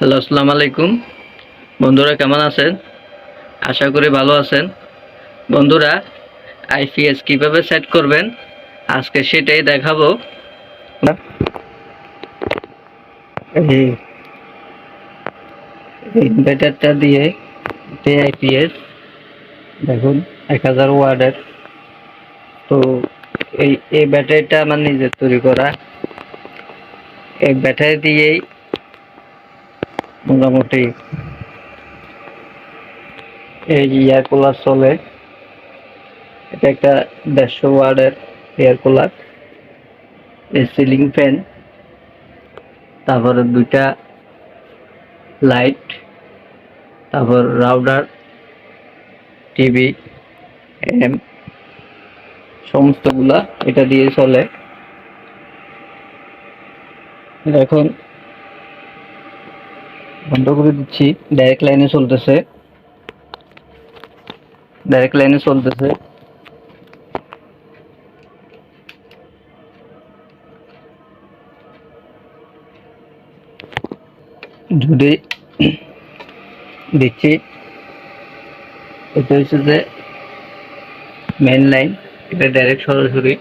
Hello, আসসালামু আলাইকুম। বন্ধুরা, কেমন আছেন? আশা করি ভালো আছেন। বন্ধুরা আইপিএস কীভাবে সেট করবেন? আজকে সেটাই দেখাবো। ইনভার্টারটা দিয়ে যে আইপিএস দেখুন, এক হাজার ওয়ার্ডের। তো এই এই ব্যাটারিটা আমার নিজের তৈরি করা। এই ব্যাটারি দিয়েই মোটামুটি এই এয়ার কুলার চলে। এটা একটা দেড়শো ওয়ার্ডের এয়ার কুলার এই সিলিং ফ্যান তারপরে দুইটা লাইট তারপর রাউডার টিভি এম সমস্তগুলা এটা দিয়ে চলে। এখন বন্ধ করে দিচ্ছি। ডাইরেক্ট লাইনে চলতেছে। ডাইরেক্ট লাইনে চলতেছে। যদি দিচ্ছি এটা হচ্ছে যে মেন লাইন এটা ডাইরেক্ট সরাসরি।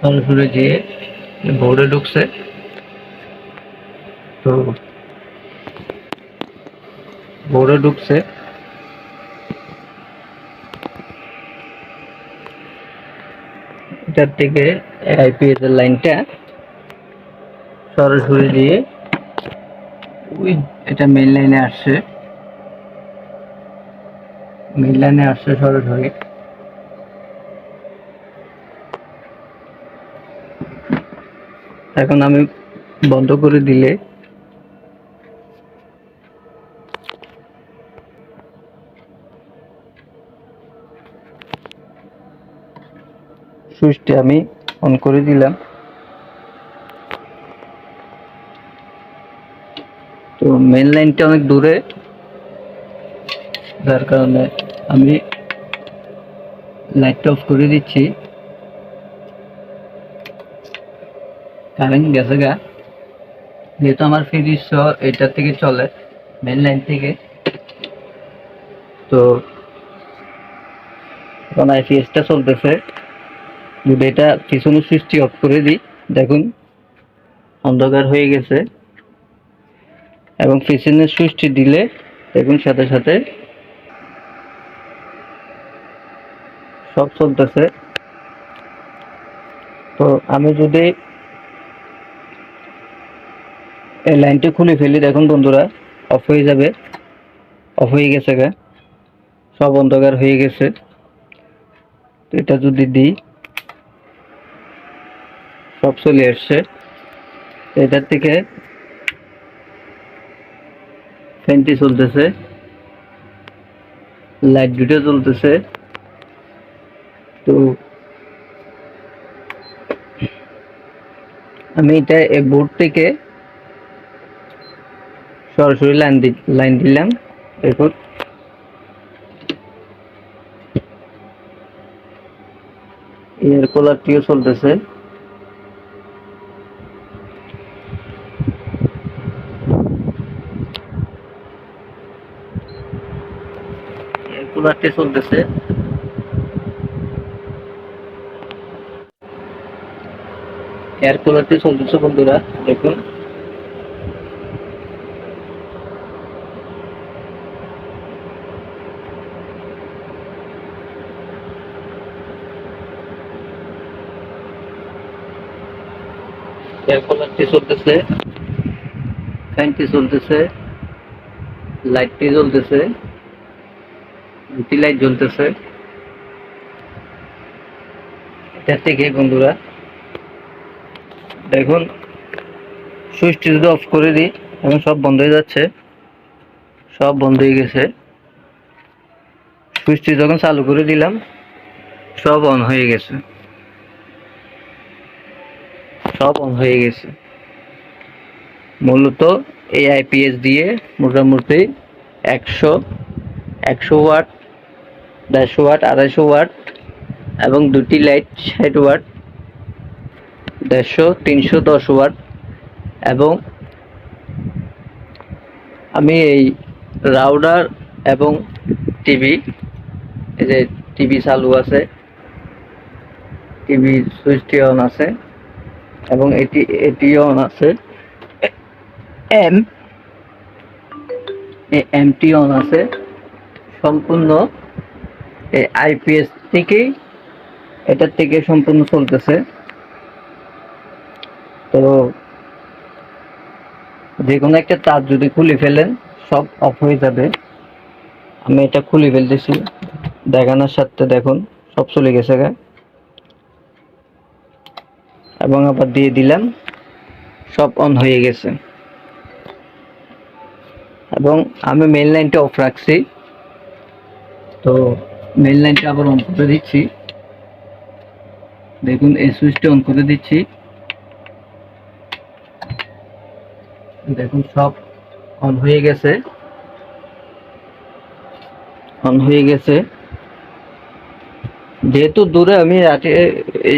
সরাসরি গিয়ে বোর্ডে ঢুকছে। তো বোর্ডে ঢুকছে। এটার থেকে আইপিএস এর লাইনটা, সরাসরি দিয়ে ওই এটা মেইন লাইনে আসছে। মেইন লাইনে আসছে সরাসরি। এখন আমি বন্ধ করে দিলে সুইচটি আমি অন করে দিলাম। তো মেন লাইনটা অনেক দূরে। যার কারণে আমি লাইটটা অফ করে দিচ্ছি। কারেন্ট গেছে গা। যেহেতু আমার ফ্রিজ এটা থেকে চলে মেন লাইন থেকে। তো এখন আইপিএসটা চলতেছে। এটা পিছনের সুইচটি অফ করে দিই, দেখুন, অন্ধকার হয়ে গেছে। এবং পিছনের সুইচটি দিলে, দেখুন, সাথে সাথে সব চলতেছে। তো আমি যদি এই লাইনটি খুলে ফেলি, দেখুন বন্ধুরা অফ হয়ে যাবে। অফ হয়ে গেছে গা। সব অন্ধকার হয়ে গেছে। এটা যদি দিই সব চলে আসছে। এটার থেকে ফ্যানটি চলতেছে। লাইট দুটো চলতেছে তো আমি এটা এই বোর্ড থেকে সরাসরি লাইন লাইন দিলাম। দেখুন এয়ার কুলারটিও চলতেছে। কুলারটি চলতেছে। এয়ার কুলারটি চলতেছে বন্ধুরা দেখুন। এয়ার কুলারটি চলতেছে। ফ্যানটি চলতেছে। লাইটটি জ্বলতেছে। দুটি লাইট জ্বলতেছে। এটা থেকে বন্ধুরা, দেখুন, সুইচটি যদি অফ করে দিই, এখন সব বন্ধ হয়ে যাচ্ছে। সব বন্ধ হয়ে গেছে। সুইচটি যখন চালু করে দিলাম, সব অন হয়ে গেছে। সব অন হয়ে গেছে। মূলত এই আইপিএস দিয়ে মোটামুটি একশো একশো ওয়াট দেড়শো ওয়াট, আড়াইশো ওয়াট এবং দুটি লাইট ষাট ওয়াট, দেড়শো, তিনশো, দশ ওয়াট এবং আমি এই রাউডার এবং টিভি, এই যে টিভি চালু আছে টিভির সুইচটি অন আছে এবং এটি এটি অন আছে। এম এমটি অন আছে। সম্পূর্ণ এই আইপিএস থেকেই এটার থেকে সম্পূর্ণ চলতেছে। তো যে কোনো একটা তার যদি খুলে ফেলেন, সব অফ হয়ে যাবে। আমি এটা খুলে ফেলতেছি। দেখানোর সাথে দেখুন, সব চলে গেছে গা। এবং আবার দিয়ে দিলাম, সব অন হয়ে গেছে। এবং আমি মেন লাইনটা অফ রাখছি। তো মেন লাইনটা আবার অন করে দিচ্ছি। দেখুন, এই সুইচটা অন করে দিচ্ছি। দেখুন, সব অন হয়ে গেছে। অন হয়ে গেছে। যেহেতু দূরে আমি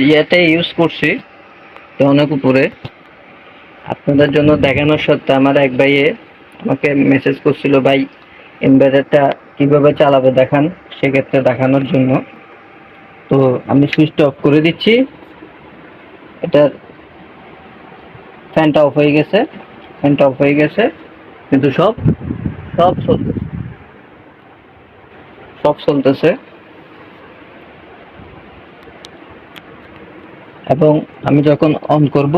ইয়েটা ইউজ করছি, তো অনেক উপরে। আপনাদের জন্য দেখানোর সত্ত্বে আমার এক ভাইয়ে আমাকে মেসেজ করছিল, ভাই ইনভার্টারটা কীভাবে চালাবে দেখান, সেক্ষেত্রে দেখানোর জন্য। তো আমি সুইচটা অফ করে দিচ্ছি। এটার ফ্যানটা অফ হয়ে গেছে ফ্যানটা অফ হয়ে গেছে, কিন্তু সব সব চলতেছে। সব চলতেছে। এবং আমি যখন অন করব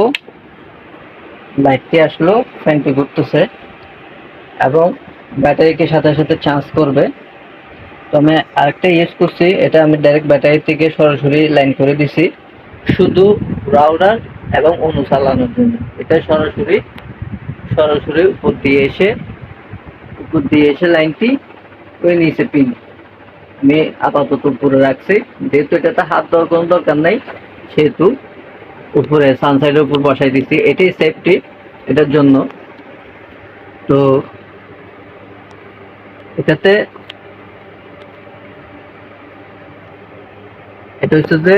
লাইটটি আসলো ফ্যানটি ঘুরতেছে। এবং ব্যাটারিকে সাথে সাথে চার্জ করবে। তো আমি আরেকটা ইউজ করছি, এটা আমি ডাইরেক্ট ব্যাটারি থেকে সরাসরি লাইন করে দিছি। শুধু রাউডার এবং অনু চালানোর জন্য। এটা সরাসরি সরাসরি উপর দিয়ে এসে, উপর দিয়ে এসে লাইনটি ওই নিচে পিন আমি আপাতত উপরে রাখছি। যেহেতু এটাতে হাত দেওয়ার কোনো দরকার নাই, সেহেতু উপরে সানসাইডের উপর বসাই দিচ্ছি এটাই সেফটি এটার জন্য। তো এটাতে এটা হচ্ছে যে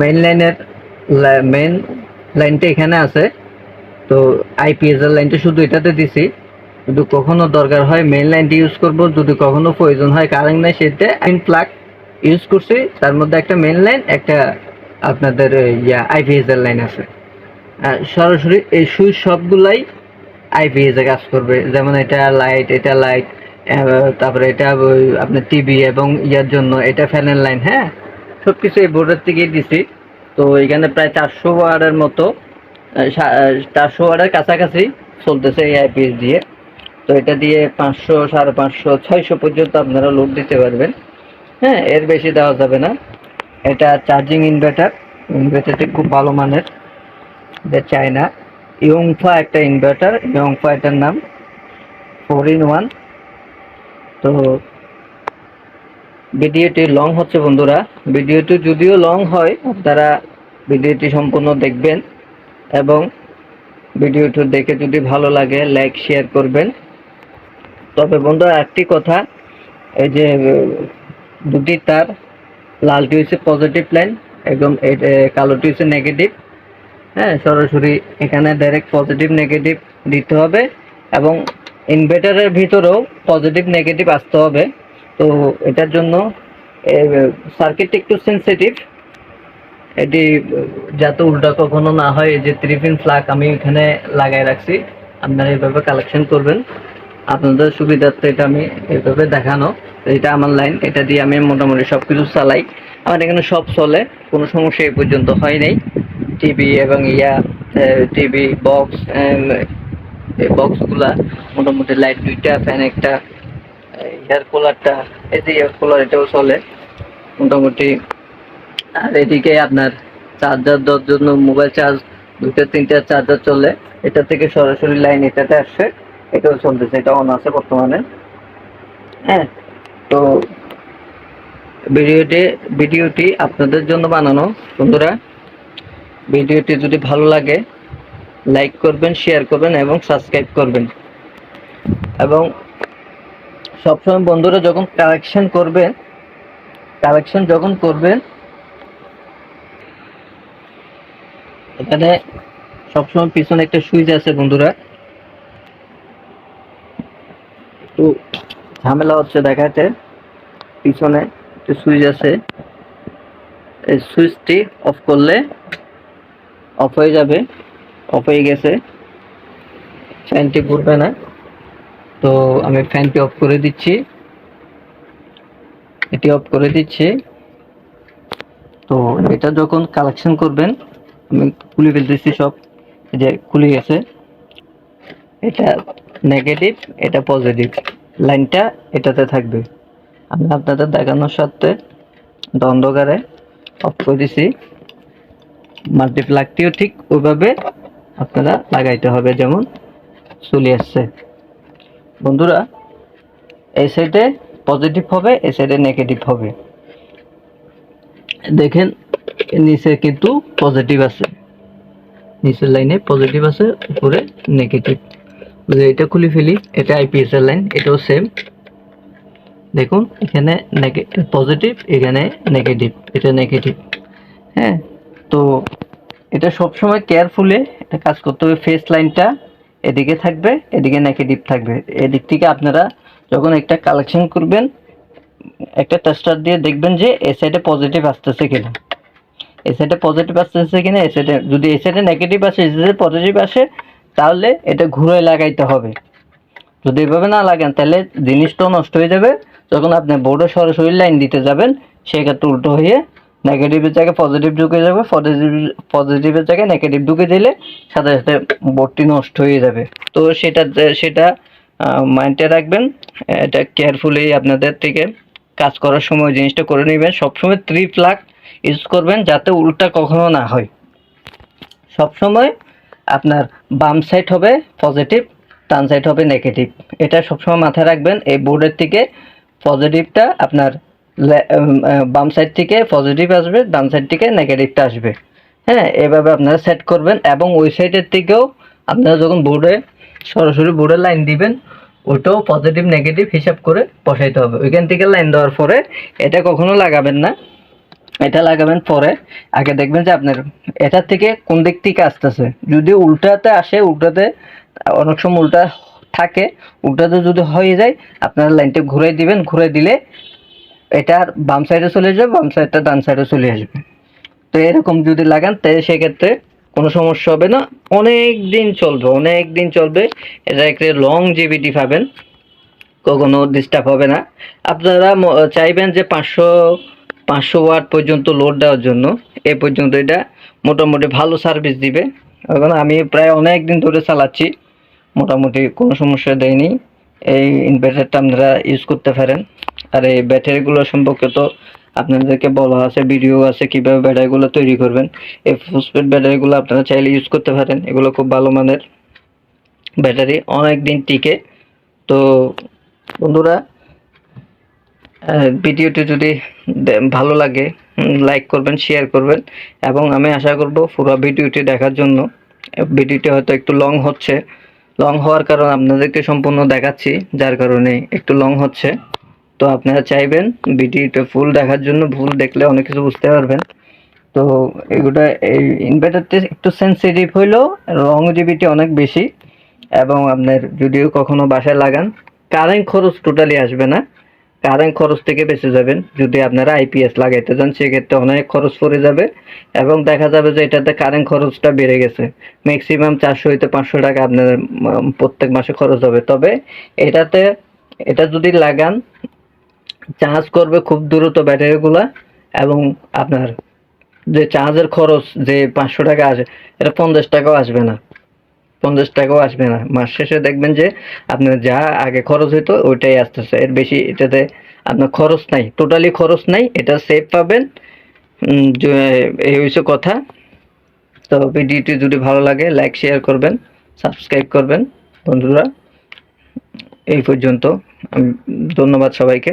মেইন লাইনের মেইন লাইনটা এখানে আছে। তো আইপিএস এর লাইনটা শুধু এটাতে দিছি। যদি কখনো দরকার হয় মেইন লাইনটা ইউজ করব। যদি কখনো প্রয়োজন হয় কারেন্ট নাই, সেটা আইন প্লাগ ইউজ করছি। তার মধ্যে একটা মেইন লাইন একটা আপনাদের ইয়া আইপিএস এর লাইন আছে। আর সরাসরি এই সুইচ সবগুলাই আইপিএস এ কাজ করবে। যেমন এটা লাইট এটা লাইট তারপরে এটা আপনার টিভি এবং ইয়ার জন্য এটা ফ্যানের লাইন হ্যাঁ? সব কিছু এই বোর্ডের থেকেই দিছি। তো এখানে প্রায় চারশো ওয়ার্ডের মতো চারশো ওয়ার্ডের কাছাকাছি চলতেছে এই আইপিএস দিয়ে। তো এটা দিয়ে পাঁচশো, সাড়ে পাঁচশো, ছয়শো পর্যন্ত আপনারা লোড দিতে পারবেন। হ্যাঁ এর বেশি দেওয়া যাবে না। এটা চার্জিং ইনভার্টার ইনভার্টারটি খুব ভালো মানের। এটা চায়না ইয়ংফা একটা ইনভার্টার ইয়ংফা এটার নাম ফোর ইন ওয়ান তো ভিডিওটি লং হচ্ছে বন্ধুরা। ভিডিওটি যদিও লং হয়, আপনারা ভিডিওটি সম্পূর্ণ দেখবেন এবং ভিডিওটি দেখে যদি ভালো লাগে লাইক শেয়ার করবেন। তবে বন্ধুরা একটি কথা, এই যে, দুটি তার, লালটি হচ্ছে পজিটিভ লাইন একদম কালোটি হচ্ছে নেগেটিভ হ্যাঁ সরাসরি এখানে ডাইরেক্ট পজিটিভ নেগেটিভ দিতে হবে এবং ইনভার্টারের ভিতরেও পজিটিভ নেগেটিভ আসতে হবে। তো এটার জন্য সার্কিটটি একটু সেন্সিটিভ এটি, যাতে উল্টা কখনো না হয়, এই যে থ্রি পিন ফ্লাগ আমি এখানে লাগাই রাখছি। আপনারা এইভাবে কালেকশন করবেন। আপনাদের সুবিধার্থে এটা আমি এইভাবে দেখানো। এটা আমার লাইন এটা দিয়ে আমি মোটামুটি সব কিছু চালাই। আমার এখানে সব চলে, কোনো সমস্যা এই পর্যন্ত হয় নাই। টিভি এবং ইয়া টিভি বক্স এই বক্সগুলা মোটামুটি লাইট দুইটা ফ্যান একটা এয়ার কুলারটা এই যে এয়ার কুলার এটাও চলে। মোটামুটি আর এদিকে আপনার চার্জার দেওয়ার জন্য মোবাইল চার্জ দুইটা, তিনটা চার্জার চলে। এটা থেকে সরাসরি লাইন এটাতে আসছে। এটাও চলতেছে, এটা অন আছে বর্তমানে। হ্যাঁ তো ভিডিওটি ভিডিওটি আপনাদের জন্য বানানো, বন্ধুরা। ভিডিওটি যদি ভালো লাগে লাইক করবেন শেয়ার করবেন এবং সাবস্ক্রাইব করবেন। এবং সবসময় বন্ধুরা যখন কালেকশন করবেন কালেকশন যখন করবেন এখানে সবসময় পিছনে একটা সুইচ আছে বন্ধুরা। একটু ঝামেলা হচ্ছে দেখাতে। পিছনে একটু সুইচ আছে। এই সুইচটি অফ করলে অফ হয়ে যাবে। অফ হয়ে গেছে। ফ্যানটি ঘুরবে না। তো আমি ফ্যানটি অফ করে দিচ্ছি। এটি অফ করে দিচ্ছি। তো এটা যখন কালেকশন করবেন, আমি খুলে ফেলতেছি সব যে খুলে গেছে। এটা নেগেটিভ এটা পজিটিভ লাইনটা এটাতে থাকবে। আমি আপনাদের দেখানোর সাথে দ্বন্দ্বকারে অফ করে দিছি। মাল্টিপ্লাগটিও ঠিক ওইভাবে আপনারা লাগাইতে হবে, যেমন চলে আসছে। বন্ধুরা, এই সাইডে পজিটিভ হবে, এই সাইডে নেগেটিভ হবে। দেখেন, নিচে কিন্তু পজিটিভ আছে। নিচের লাইনে পজিটিভ আছে, উপরে নেগেটিভ যে এটা খুলে ফেলি, এটা আইপিএস এর লাইন এটাও সেম দেখুন, এখানে পজিটিভ এখানে নেগেটিভ এটা নেগেটিভ হ্যাঁ তো এটা সবসময় কেয়ারফুলে এটা কাজ করতে হবে ফেস লাইনটা এদিকে থাকবে, এদিকে নেগেটিভ থাকবে। এদিক থেকে আপনারা যখন একটা কালেকশন করবেন, একটা টেস্টার দিয়ে দেখবেন যে এ সাইডে পজিটিভ আসতেছে কিনা। এ সাইডে পজিটিভ আসতেছে কিনা, এ সাইডে যদি এ সাইডে নেগেটিভ আসে এই সাইডে পজিটিভ আসে, তাহলে এটা ঘুরে লাগাইতে হবে। যদি এভাবে না লাগান, তাহলে জিনিসটাও নষ্ট হয়ে যাবে। যখন আপনি বোর্ডে সরাসরি লাইন দিতে যাবেন, সেক্ষেত্রে উল্টো হয়ে নেগেটিভের জায়গায় পজিটিভ ঢুকে যাবে পজিটিভ পজিটিভের জায়গায় নেগেটিভ ঢুকে দিলে সাথে সাথে বোর্ডটি নষ্ট হয়ে যাবে। তো সেটা সেটা মাইন্ডে রাখবেন, এটা কেয়ারফুলি আপনাদের থেকে কাজ করার সময় জিনিসটা করে নেবেন। সবসময় থ্রি প্লাগ ইউজ করবেন যাতে উল্টা কখনো না হয়। সবসময় আপনার বাম সাইড হবে পজিটিভ ডান সাইড হবে নেগেটিভ এটা সবসময় মাথায় রাখবেন, এই বোর্ডের থেকে পজিটিভটা আপনার বাম সাইড থেকে পজিটিভ আসবে, ডান সাইড থেকে নেগেটিভটা আসবে। হ্যাঁ এভাবে আপনারা সেট করবেন এবং ওই সাইডের থেকেও আপনারা যখন বোর্ডে সরাসরি বোর্ডে লাইন দিবেন ওটাও পজিটিভ নেগেটিভ হিসাব করে বসাইতে হবে। ওইখান থেকে লাইন দেওয়ার পরে এটা কখনো লাগাবেন না। এটা লাগাবেন পরে। আগে দেখবেন যে আপনার এটার থেকে কোন দিক থেকে আসতেছে। যদি উল্টাতে আসে, উল্টাতে অনেক সময় উল্টা থাকে, উল্টাতে যদি হয়ে যায়, আপনারা লাইনটা ঘুরে দিবেন। ঘুরে দিলে এটা বাম সাইডে চলে যাবে, বাম সাইডটা ডান সাইডে চলে আসবে। তো এরকম যদি লাগান তাহলে সেক্ষেত্রে কোনো সমস্যা হবে না। অনেক দিন চলবে, অনেক দিন চলবে। এটা একটা লং জিবিটি পাবেন। কখনো ডিস্টার্ব হবে না। আপনারা চাইবেন যে পাঁচশো পাঁচশো ওয়াট পর্যন্ত লোড দেওয়ার জন্য। এ পর্যন্ত এটা মোটামুটি ভালো সার্ভিস দিবে। এখন আমি প্রায় অনেক দিন ধরে চালাচ্ছি। মোটামুটি কোনো সমস্যা দেয়নি। এই ইনভার্টারটা আপনারা ইউজ করতে পারেন। আর এই ব্যাটারিগুলো সম্পর্কে তো আপনাদেরকে বলা আছে ভিডিও আছে কীভাবে ব্যাটারিগুলো তৈরি করবেন। এই ফসফেট ব্যাটারিগুলো আপনারা চাইলে ইউজ করতে পারেন, এগুলো খুব ভালো মানের ব্যাটারি অনেক দিন টিকে। তো বন্ধুরা ভিডিওটি যদি ভালো লাগে লাইক করবেন শেয়ার করবেন। এবং আমি আশা করব পুরো ভিডিওটি দেখার জন্য। ভিডিওটি হয়তো একটু লং হচ্ছে। লং হওয়ার কারণ আপনাদেরকে সম্পূর্ণ দেখাচ্ছি, যার কারণে একটু লং হচ্ছে। তো আপনারা চাইবেন ভিডিওটা ফুল দেখার জন্য, ভুল দেখলে অনেক কিছু বুঝতে পারবেন। তো এগুলো এই ইনভার্টারটি একটু সেন্সিটিভ হইলেও লংজিভিটি অনেক বেশি এবং আপনার যদিও কখনো বাসায় লাগান কারেন্ট খরচ টোটালি আসবে না। কারেন্ট খরচ থেকে বেঁচে যাবেন। যদি আপনারা আইপিএস লাগাইতে যান, সেক্ষেত্রে অনেক খরচ পড়ে যাবে এবং দেখা যাবে যে এটাতে কারেন্ট খরচটা বেড়ে গেছে। ম্যাক্সিমাম চারশো হইতে পাঁচশো টাকা আপনার প্রত্যেক মাসে খরচ হবে। তবে এটাতে, এটা যদি লাগান চার্জ করবে খুব দ্রুত ব্যাটারিগুলা এবং আপনার যে চার্জের খরচ যে পাঁচশো টাকা আসে, এটা পঞ্চাশ টাকাও আসবে না। পঞ্চাশ টাকাও আসবে না। মাস শেষে দেখবেন যে আপনার যা আগে খরচ হইতো, ওইটাই আসতেছে। এর বেশি এটাতে আপনার খরচ নাই। টোটালি খরচ নাই। এটা সেভ পাবেন। এই হয়েছে কথা। তো ভিডিওটি যদি ভালো লাগে লাইক শেয়ার করবেন সাবস্ক্রাইব করবেন। বন্ধুরা, এই পর্যন্ত। ধন্যবাদ সবাইকে।